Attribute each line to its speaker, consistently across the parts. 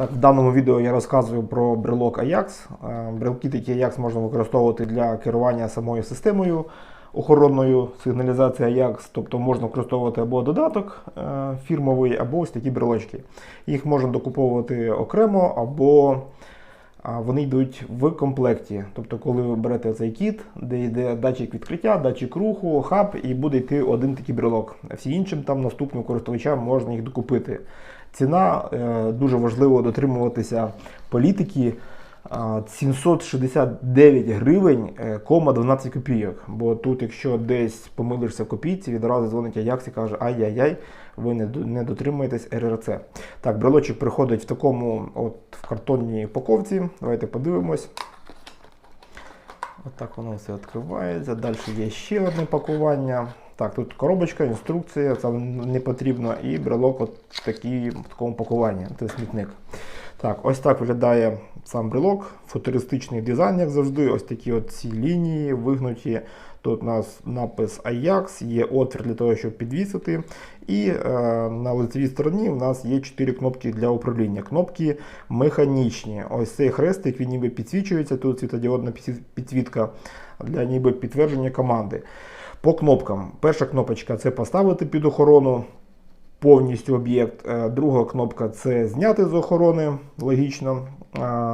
Speaker 1: Так, в даному відео я розказую про брелок Ajax. Е, Брелки такі Ajax можна використовувати для керування самою системою охоронною сигналізації Ajax, тобто можна використовувати або додаток е, фірмовий, або ось такі брелочки. Їх можна докуповувати окремо, або вони йдуть в комплекті. Тобто, коли ви берете цей кіт, де йде датчик відкриття, датчик руху, хаб, і буде йти один такий брелок. Всі іншим там наступним користувачам можна їх докупити. Ціна е, дуже важливо дотримуватися політики. А, 769 гривень, е, кома 12 копійок. Бо тут, якщо десь помилишся в копійці, відразу дзвонить Аякс і каже, ай-яй-яй, ви не, дотримуєтесь РРЦ. Так, брелочок приходить в такому от в картонній упаковці. Давайте подивимось. Отак воно все відкривається. Далі є ще одне пакування. Так, тут коробочка, інструкція, це не потрібно. І брелок от такий, в такому пакуванні. Це смітник. Так, ось так виглядає сам брелок. Футуристичний дизайн, як завжди. Ось такі от ці лінії вигнуті. Тут у нас напис Ajax, є отвір для того, щоб підвісити. І е, на лицевій стороні у нас є 4 кнопки для управління. Кнопки механічні. Ось цей хрестик, він ніби підсвічується. Тут світодіодна підсвітка для ніби підтвердження команди. По кнопкам. Перша кнопочка це поставити під охорону повністю об'єкт. Е, Друга кнопка це зняти з охорони, логічно.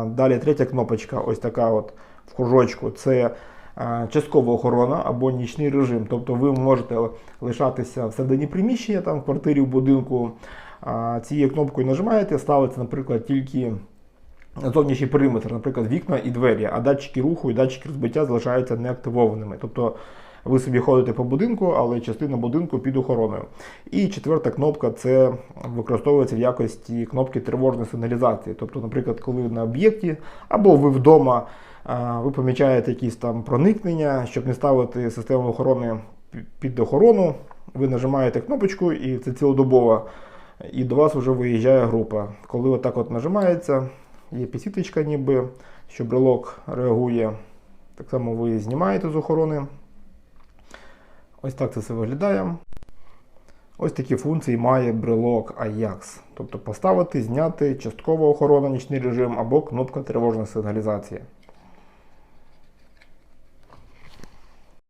Speaker 1: Далі третя кнопочка, ось така от в кружочку, це часткова охорона або нічний режим. Тобто ви можете лишатися всередині приміщення, там в квартирі, в будинку. Цією кнопкою нажимаєте, ставиться, наприклад, тільки зовнішній периметр, наприклад, вікна і двері, а датчики руху і датчики розбиття залишаються неактивованими. Тобто ви собі ходите по будинку, але частина будинку під охороною. І четверта кнопка це використовується в якості кнопки тривожної сигналізації. Тобто, наприклад, коли ви на об'єкті або ви вдома ви помічаєте якісь там проникнення, щоб не ставити систему охорони під охорону, ви нажимаєте кнопочку і це цілодобово. І до вас вже виїжджає група. Коли отак от нажимається, є підсвіточка ніби, що брелок реагує. Так само ви знімаєте з охорони. Ось так це все виглядає. Ось такі функції має брелок Ajax. Тобто поставити, зняти, частково охорона, нічний режим або кнопка тривожної сигналізації.